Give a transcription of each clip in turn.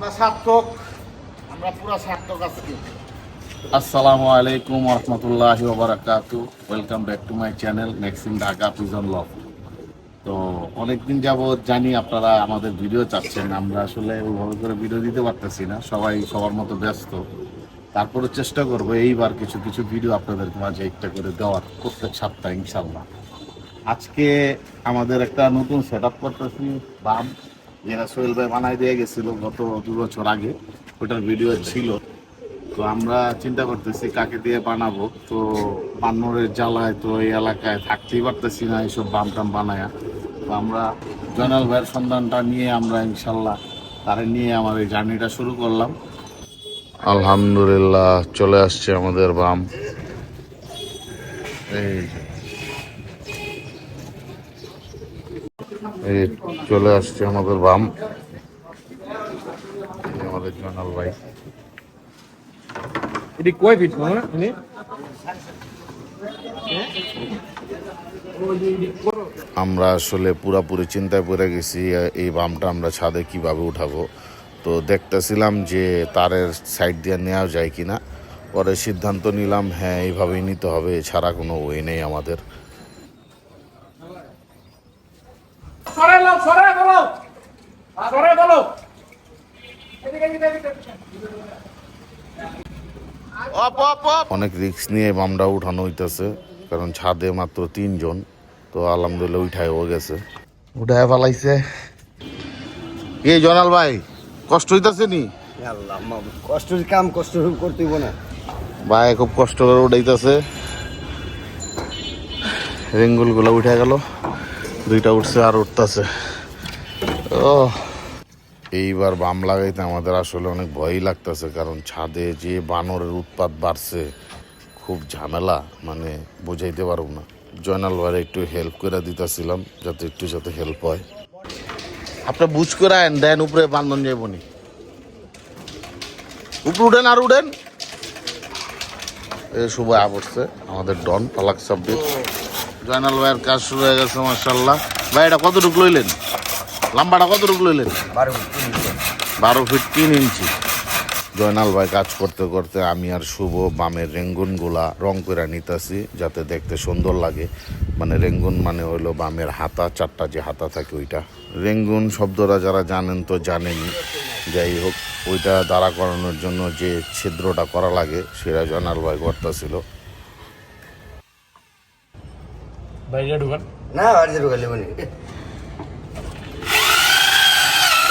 আমরা সার্থক, আমরা পুরো সার্থক আছি। আসসালামু আলাইকুম রহমতুল্লাহি ওবরাকাতু welcome back to my channel Maxim Dhaka pigeon love তো অনেকদিন যাবৎ জানি আপনারা আমাদের ভিডিও চাচ্ছেন, আমরা আসলে ওইভাবে করে ভিডিও দিতে পারতেছি না, সবাই সবার মতো ব্যস্ত। তারপরে চেষ্টা করব এইবার কিছু কিছু ভিডিও আপনাদের মাঝে একটা করে দেওয়ার প্রত্যেক সপ্তাহে ইনশাল্লাহ আজকে আমাদের একটা নতুন সেট আপ করতেছি, বাম। যেটা সোহেল ভাই বানাই দিয়ে গেছিল গত দু বছর আগে, ওটার ভিডিও ছিল। তো আমরা চিন্তা করতেছি কাকে দিয়ে বানাবো। তো বান্নরের জ্বালায় তো এই এলাকায় থাকতেই পারতেছি না এইসব বাম টাম বানায়া। তো আমরা জয়নাল ভাইয়ের সন্ধানটা নিয়ে আমরা ইনশাল্লাহ তারে নিয়ে আমার এই জার্নিটা শুরু করলাম। আলহামদুলিল্লাহ, চলে আসছে আমাদের বাম। এই এই চলে আসছে আমাদের বাম। আমাদের জয়নাল ভাই। এটি কয় ফিট এনে? আমরা আসলে পুরাপুরি চিন্তায় পড়ে গেছি এই বামটা আমরা ছাদে কীভাবে উঠাবো। তো দেখতেছিলাম যে তারের সাইড দিয়ে নেওয়া যায় কিনা। পরে সিদ্ধান্ত নিলাম হ্যাঁ এইভাবেই নিতে হবে এছাড়া কোনো ওয়ে নেই আমাদের। সরে বলো। সরে বলো। অনেক রিস্ক নিয়ে বামটা উঠানো হইতেছে কারণ ছাদে মাত্র তিনজন তো আলহামদুলিল্লাহ উঠায় ও গেছে। উঠায় ফেলাইছে। এই জনাল ভাই কষ্ট হইতাছে নি। কষ্টের কাম কষ্ট করতে না। ভাই খুব কষ্ট করে উঠাইতেছে। রেঙ্গুলগুলো উঠে গেল দুইটা উঠছে আর উঠতেছে। ও এইবার বাম লাগাইতে আমাদের আসলে অনেক ভয়ই লাগতেছে কারণ ছাদে যে বানরের উৎপাত বাড়ছে খুব ঝামেলা মানে বুঝাইতে পারব না। জয়নাল ভাইয়ের একটু হেল্প করে দিতেছিলাম যাতে একটু যাতে হেল্প হয়। আপনি বুঝ করে আইন দেন উপরে বান্ধন যাইবনি উপরে উঠেন আর উঠেন। এ শুভ পড়ছে আমাদের ডন পালাক সাব্বির। জয়নাল ভাইয়ের কাজ শুরু হয়ে গেছে মার্শাল্লাহ ভাই এটা কতটুকু লইলেন? লাম্বাটা কতটুকু লইলেন? বারো বারো ফিট তিন ইঞ্চি। জয়নাল ভাই কাজ করতে করতে আমি আর শুভ বামের রেঙ্গুনগুলা রং করে নিতেছি যাতে দেখতে সুন্দর লাগে। মানে রেঙ্গুন মানে হলো বামের হাতা চারটা যে হাতা থাকে ওইটা। রেঙ্গুন শব্দটা যারা জানেন তো জানেনই। যাই হোক ওইটা দাঁড়া করানোর জন্য যে ছিদ্রটা করা লাগে সেটা জয়নাল ভাই করতেছিল। বাইরে ঢুকান। না ঢুকালে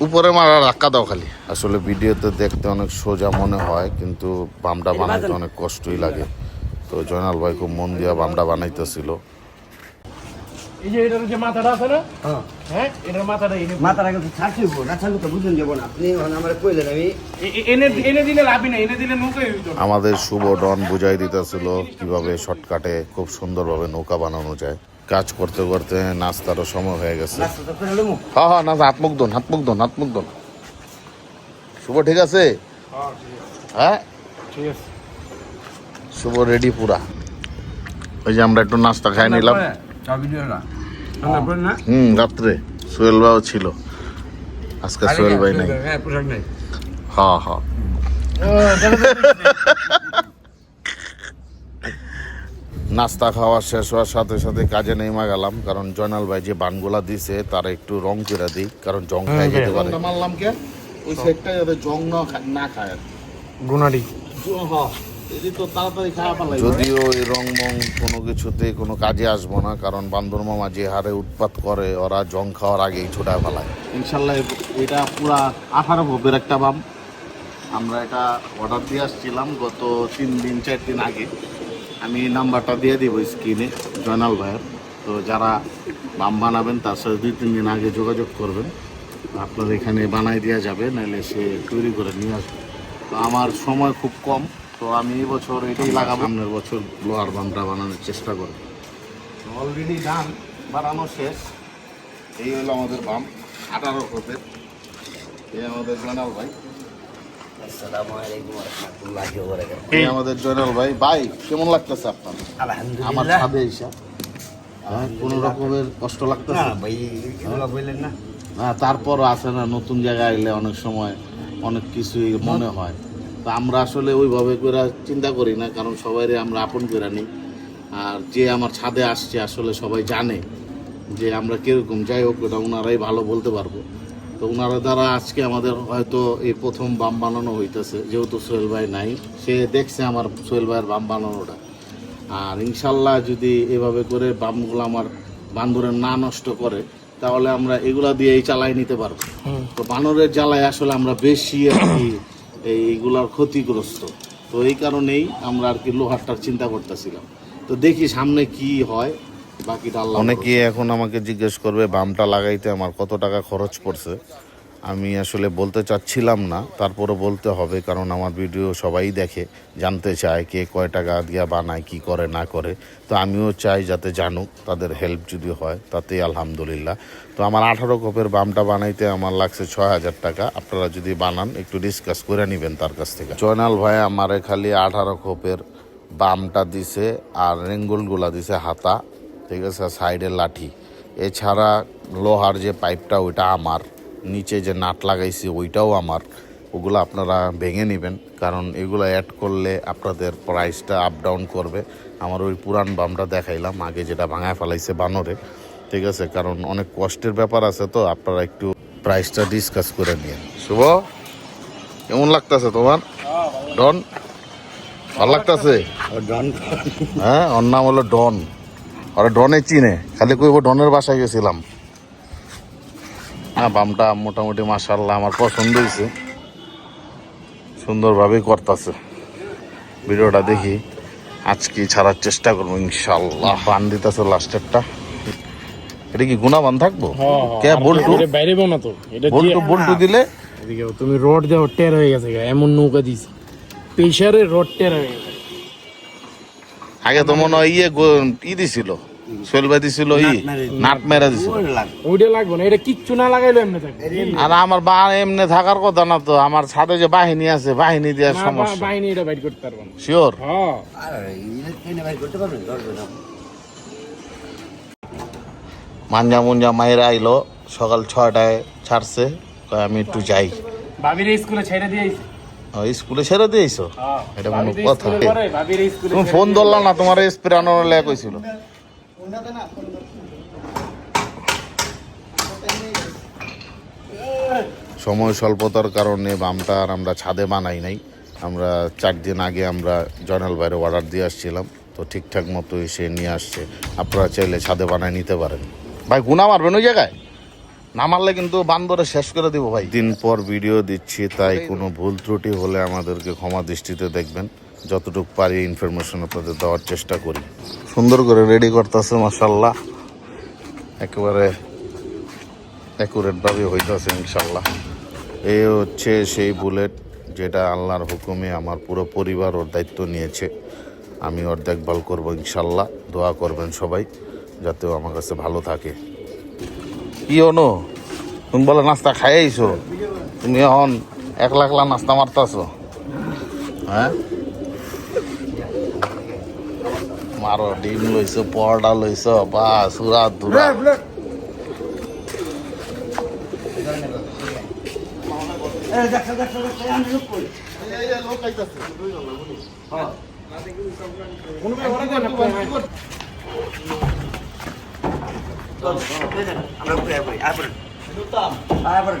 উপরে মারা ধাক্কা দাও খালি। আসলে ভিডিওতে দেখতে অনেক সোজা মনে হয় কিন্তু বামটা বানাইতে অনেক কষ্টই লাগে। তো জয়নাল ভাই খুব মন দিয়া বামটা বানাইতেছিল। এই যে এটার যে মাথাটা আছে না? হ্যাঁ। এটার মাথাটা এনে মাথার আগে তো ছাড়তে না ছাড়লে তো বুঝুন যাব না আপনি এখন আমার কইলেন আমি। এ- এ- এনে এনে দিলে লাভই না এনে দিলে নৌকাই হইতো আমাদের শুভ ডন বুঝাই দিতেছিল কীভাবে শর্টকাটে খুব সুন্দরভাবে নৌকা বানানো যায়। কাজ করতে করতে নাস্তারও সময় হয়ে গেছে। নাস্তা হ্যাঁ হ্যাঁ না হাত মুখ দোন হাত মুখ দোন হাত মুখ দোন শুভ ঠিক আছে? হ্যাঁ ঠিক আছে। শুভ রেডি পুরা। ওই যে আমরা একটু নাস্তা খাই নিলাম। হুম রাত্রে। সোহেল ভাইও ছিল। আজকে সোহেল ভাই নাই। হ্যাঁ নেই। হ্যাঁ হ্যাঁ। নাস্তা খাওয়া শেষ হওয়ার সাথে সাথে কাজে নেমা গেলাম কারণ জয়নাল ভাই যে বানগুলা দিছে তারা একটু রং করে দিই কারণ জং খাই যেতে পারে। মারলাম কে? ওই সেটটা যাতে জং না না খায়। গুনাডি যদিও এই রং মং কোনো কিছুতে কোনো কাজে আসব না কারণ বান্দর মামা যে হারে উৎপাত করে ওরা জং খাওয়ার আগেই ছোটা ফেলায়। ইনশাল্লাহ এটা পুরা আঠারো ভোগের একটা বাম। আমরা এটা অর্ডার দিয়ে আসছিলাম গত তিন দিন চার দিন আগে। আমি নাম্বারটা দিয়ে দিব স্ক্রিনে জয়নাল ভাইয়ের। তো যারা বাম বানাবেন তার সাথে দুই তিন দিন আগে যোগাযোগ করবেন। আপনার এখানে বানাই দেওয়া যাবে নাহলে সে তৈরি করে নিয়ে আসবে। তো আমার সময় খুব কম তো আমি এই বছর এটাই লাগাবো। সামনের বছর লোহার বামটা বানানোর চেষ্টা করব। অলরেডি ডান বানানো শেষ। এই হলো আমাদের বাম আঠারো কোপের এই আমাদের জয়নাল ভাই আসসালামু আলাইকুম ওয়া রাহমাতুল্লাহি ওয়া বারাকাতুহু এই আমাদের জয়নাল ভাই ভাই কেমন লাগতেছে আপনার? আমার আলহামদুলিল্লাহ হিসাব হ্যাঁ কোনো রকমের কষ্ট না লাগতেছে ভাই বললেন না। না তারপর আছে না নতুন জায়গায় এলে অনেক সময় অনেক কিছুই মনে হয়। তা আমরা আসলে ওইভাবে করে চিন্তা করি না কারণ সবাইরে আমরা আপন করে নিই আর যে আমার ছাদে আসছে আসলে সবাই জানে যে আমরা কীরকম। যাই হোক ওটা ওনারাই ভালো বলতে পারব। তো ওনারা দ্বারা আজকে আমাদের হয়তো এই প্রথম বাম বানানো হইতেছে যেহেতু সোহেল ভাই নাই সে দেখছে আমার সোহেল ভাইয়ের বাম বানানোটা। আর ইনশাল্লাহ যদি এভাবে করে বামগুলো আমার বান্দরের না নষ্ট করে তাহলে আমরা এগুলা দিয়েই চালাই নিতে পারব। তো বানরের জ্বালায় আসলে আমরা বেশি আর কি এইগুলার ক্ষতিগ্রস্ত। তো এই কারণেই আমরা আর কি লোহারটার চিন্তা করতেছিলাম। তো দেখি সামনে কি হয়। অনেকে এখন আমাকে জিজ্ঞেস করবে বামটা লাগাইতে আমার কত টাকা খরচ পড়ছে? আমি আসলে বলতে চাচ্ছিলাম না তারপরে বলতে হবে কারণ আমার ভিডিও সবাই দেখে জানতে চায় কে কয় টাকা দিয়া বানায় কি করে না করে। তো আমিও চাই যাতে জানুক তাদের হেল্প যদি হয় তাতে আলহামদুলিল্লাহ। তো আমার আঠারো কপের বামটা বানাইতে আমার লাগছে ছয় হাজার টাকা। আপনারা যদি বানান একটু ডিসকাস করে নেবেন তার কাছ থেকে। জয়নাল ভাই আমারে খালি আঠারো কপের বামটা দিছে আর রেঙ্গুলগুলা দিছে হাতা। ঠিক আছে সাইডে লাঠি। এছাড়া লোহার যে পাইপটা ওইটা আমার। নিচে যে নাট লাগাইছি ওইটাও আমার। ওগুলো আপনারা ভেঙে নেবেন কারণ এগুলো অ্যাড করলে আপনাদের প্রাইসটা আপ ডাউন করবে। আমার ওই পুরান বামটা দেখাইলাম আগে যেটা ভাঙায় ফেলাইছে বানরে। ঠিক আছে কারণ অনেক কষ্টের ব্যাপার আছে তো আপনারা একটু প্রাইসটা ডিসকাস করে নিন শুভ? কেমন লাগতেছে তোমার? ডন? ভালো লাগতেছে? হ্যাঁ ওর নাম হলো ডন। ওরা ডনে চিনে। খালি কইব ডনের বাসায় গেছিলাম। হ্যাঁ বামটা মোটামুটি মাসাল্লাহ আমার পছন্দ হয়েছে সুন্দরভাবেই করতেছে। ভিডিওটা দেখি আজকে ছাড়ার চেষ্টা করব ইনশাল্লাহ বান দিতেছে লাস্টেরটা এটা কি গুণাবান থাকব? কে বল্টু? বাইরে না তো বল্টু বল্টু দিলে? তুমি রড দাও টের হয়ে গেছে এমন নৌকা দিছি। প্রেসারে রড টের হয়ে গেছে। আগে তো মনে হয় ইয়ে ই দিছিল। সোহেল ভাই ই নাট মেরা দিছিল ওইটা লাগবে। না এটা কিচ্ছু না লাগাইলো এমনি আর আমার বা এমনি থাকার কথা না তো আমার ছাদে যে বাহিনী আছে বাহিনী দেওয়ার সমস্যা। বাহিনী এটা বাইট করতে পারব না। শিওর মাঞ্জা মুঞ্জা মায়ের আইলো সকাল ছয়টায় ছাড়ছে আমি একটু যাই। ভাবির স্কুলে ছেড়ে দিয়েছি স্কুলে ছেড়ে দিয়েছ এটা কোনো কথা? তুমি ফোন। ধরলাম না তোমার স্প্রে আনার সময় স্বল্পতার কারণে বামটা আর আমরা ছাদে বানাই নাই। আমরা চার দিন আগে আমরা জয়নাল বাইরে অর্ডার দিয়ে আসছিলাম তো ঠিকঠাক মতো এসে নিয়ে আসছে। আপনারা চাইলে ছাদে বানায় নিতে পারেন। ভাই গুণা মারবেন ওই জায়গায়? না মারলে কিন্তু বান্দরে শেষ করে দিব ভাই। দিন পর ভিডিও দিচ্ছি তাই কোনো ভুল ত্রুটি হলে আমাদেরকে ক্ষমা দৃষ্টিতে দেখবেন। যতটুকু পারি ইনফরমেশন আপনাদের দেওয়ার চেষ্টা করি। সুন্দর করে রেডি করতেছে মাসাল্লাহ একেবারে অ্যাকুরেটভাবে হইতেছে ইনশাল্লাহ এই হচ্ছে সেই বুলেট যেটা আল্লাহর হুকুমে আমার পুরো পরিবার ওর দায়িত্ব নিয়েছে। আমি ওর দেখভাল করব ইনশাল্লাহ দোয়া করবেন সবাই যাতে ও আমার কাছে ভালো থাকে। কি অনু? তুমি বলে নাস্তা খাইছো তুমি এখন একলা একলা নাস্তা মারতাছো। হ্যাঁ? মারো ডিম লইছো পরোটা লইছো বা সুরা দুরা দেখো দেখো দেখো আমি লোক কই আমরা কই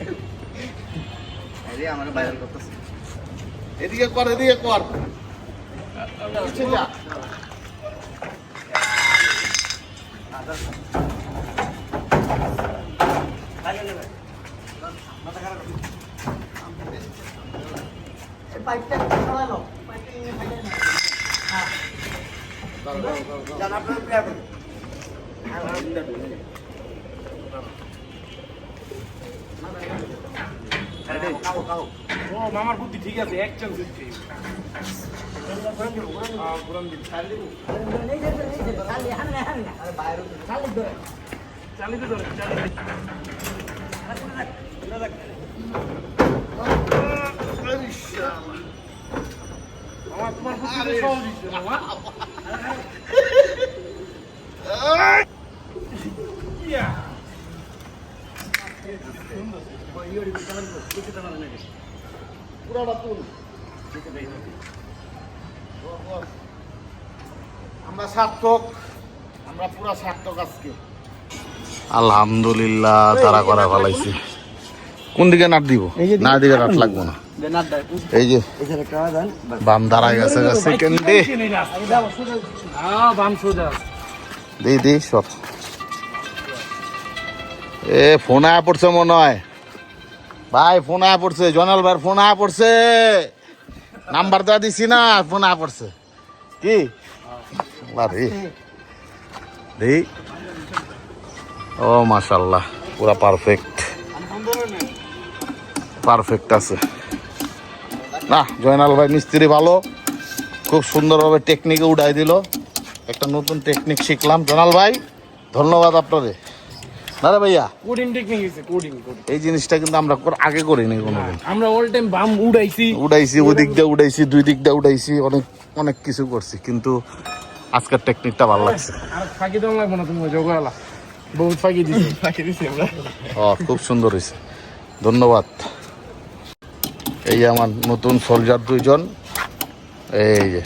আরে আমার বাইরে করতেছে। এদিকে কর এদিকে কর। পিছে যা। যান আপনারা প্রেয়ার ও মামার বুদ্ধি ঠিক আছে এক চান্স চালিয়ে ধরে চালিয়ে আমার তোমার বুদ্ধি সহজ হচ্ছে তুল আমরা সার্থক আমরা পুরা সার্থক আজকে। আলহামদুলিল্লাহ তারা করা ভালাইছে। কোন দিকে নাট দিব? না দিকে নাট লাগবো না। এই যে বাম দাঁড়ায় গেছে হ্যাঁ সোজা। দি দি সর। এ ফোন আয়া পড়ছে মনে হয়। ভাই, ফোন আয়া পড়ছে। জনাল ভাই ফোন আয়া পড়ছে। নাম্বার দেওয়া দিছি না, ফোন আয়া পড়ছে। কি? ও, মাশাল্লাহ, পুরা পারফেক্ট পারফেক্ট আছে। না, জয়নাল ভাই মিস্ত্রি ভালো। খুব সুন্দরভাবে টেকনিকে উঠাই দিল। একটা নতুন টেকনিক শিখলাম। জনাল ভাই, ধন্যবাদ আপনাদের। রে ভাইয়া কোডিং টেকনিক আছে কোডিং এই জিনিসটা কিন্তু আমরা কর- আগে করিনি কোনোদিন। আমরা অল টাইম বাম উড়াইছি। উড়াইছি ওই দিক দিয়ে উড়াইছি দুই দিক দিয়ে উড়াইছি অনেক অনেক কিছু করছি কিন্তু আজকের টেকনিকটা ভালো লাগছে। আর ফাঁকি দেওয়া লাগবো না তুমি জোগালা বহুত ফাঁকি দিছি। ফাঁকি দিছি আমরা। ও খুব সুন্দর হয়েছে ধন্যবাদ। এই আমার নতুন সোলজার দুইজন। এই যে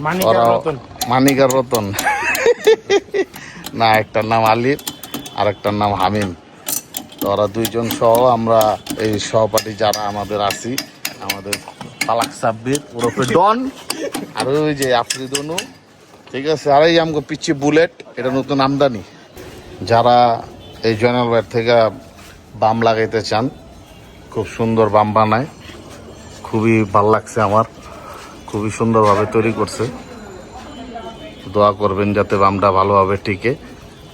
মানিক রতন। মানিক আর রতন। না একটার নাম আলিফ। আর একটার নাম হামিম। তো ওরা দুইজন সহ আমরা এই সহপাঠী যারা আমাদের আছি, আমাদের পালাক সাব্বির, ওরফে ডন, আর ওই যে আফ্রিদনু ঠিক আছে, আর এই আমাকে পিচ্ছি বুলেট, এটা নতুন আমদানি। যারা এই জয়নাল বাইর থেকে বাম লাগাইতে চান, খুব সুন্দর বাম বানায়। খুবই ভালো লাগছে আমার, খুবই সুন্দরভাবে তৈরি করছে। দোয়া করবেন যাতে বামটা ভালোভাবে টিকে।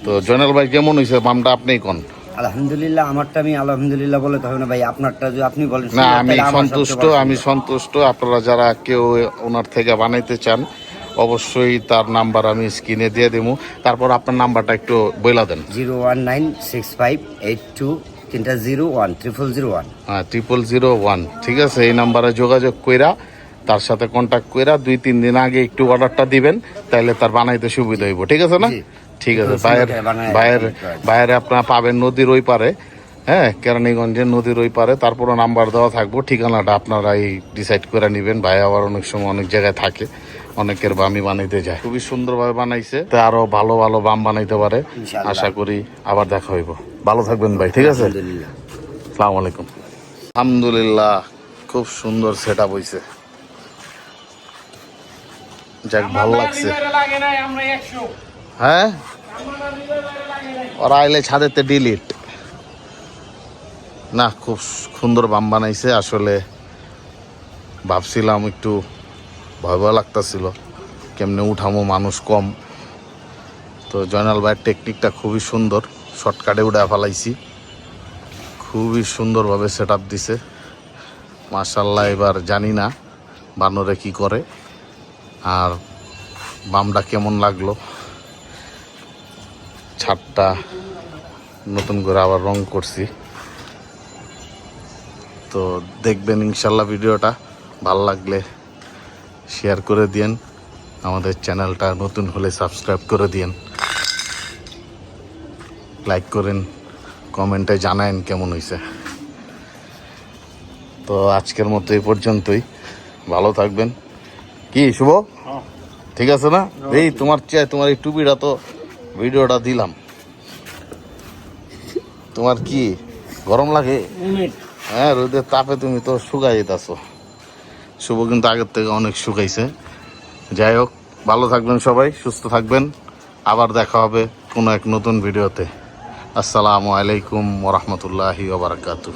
তো জয়নাল ভাই কেমন হয়েছে বামটা আপনিই কোন? আলহামদুলিল্লাহ আমারটা আমি আলহামদুলিল্লাহ বলে তবে না ভাই আপনারটা যদি আপনি বলেন না আমি সন্তুষ্ট আমি সন্তুষ্ট। আপনারা যারা কেউ ওনার থেকে বানাইতে চান অবশ্যই তার নাম্বার আমি স্ক্রিনে দিয়ে দেবো তারপর আপনার নাম্বারটা একটু বইলা দেন। Zero one nine six five eight two তিনটা zero one triple zero one. হ্যাঁ ট্রিপল জিরো ওয়ান ঠিক আছে? এই নাম্বারে যোগাযোগ কইরা তার সাথে কন্ট্যাক্ট কইরা দুই তিন দিন আগে একটু অর্ডারটা দিবেন তাহলে তার বানাইতে সুবিধা হইব ঠিক আছে না। ঠিক আছে দিতে হয়। বাইরে আপনারা পাবেন নদীর ওই পারে হ্যাঁ কেরানীগঞ্জের নদীর ওই পারে তারপরও নাম্বার দেওয়া থাকব ঠিকানাটা আপনারা এই ডিসাইড করে নেবেন ভাই আবার অনেক সময় অনেক জায়গায় থাকে অনেকের বামি বানাইতে যায়। খুবই সুন্দরভাবে বানাইছে। তা আরও ভালো ভালো বাম বানাইতে পারে আশা করি আবার দেখা হইব। ভালো থাকবেন ভাই ঠিক আছে? সালাম আলাইকুম। আলহামদুলিল্লাহ খুব সুন্দর সেট আপ হয়েছে যাক ভালো লাগছে। হ্যাঁ? ওরা আইলে ছাদেতে ডিলিট না, খুব সুন্দর বাম বানাইছে, আসলে ভাবছিলাম একটু ভয় ভয় লাগতেছিল, কেমনে উঠামো মানুষ কম। তো জয়নাল ভাইয়ের টেকনিকটা খুবই সুন্দর শর্টকাটে উঠে ফেলাইছি। খুবই সুন্দরভাবে সেট আপ দিছে। মার্শাল্লাহ এবার জানি না বানরে কি করে, আর বামটা কেমন লাগল। ছাদটা নতুন করে আবার রং করছি। তো দেখবেন ইনশাল্লাহ ভিডিওটা। ভালো লাগলে শেয়ার করে দিয়েন। আমাদের চ্যানেলটা নতুন হলে সাবস্ক্রাইব করে দিয়েন। লাইক করেন কমেন্টে জানায়েন কেমন হয়েছে তো আজকের মতো এই পর্যন্তই। ভালো থাকবেন। কি শুভ? ঠিক আছে না? এই তোমার চেয়ে তোমার এই টুপিটা তো ভিডিওটা দিলাম। তোমার কি গরম লাগে? হ্যাঁ রোদের তাপে তুমি তো শুকাই যেতেছো। শুভ কিন্তু আগের থেকে অনেক শুকাইছে। যাই হোক ভালো থাকবেন সবাই সুস্থ থাকবেন। আবার দেখা হবে কোনো এক নতুন ভিডিওতে। আসসালামু আলাইকুম ওরহমতুল্লাহি ওবরাকাতু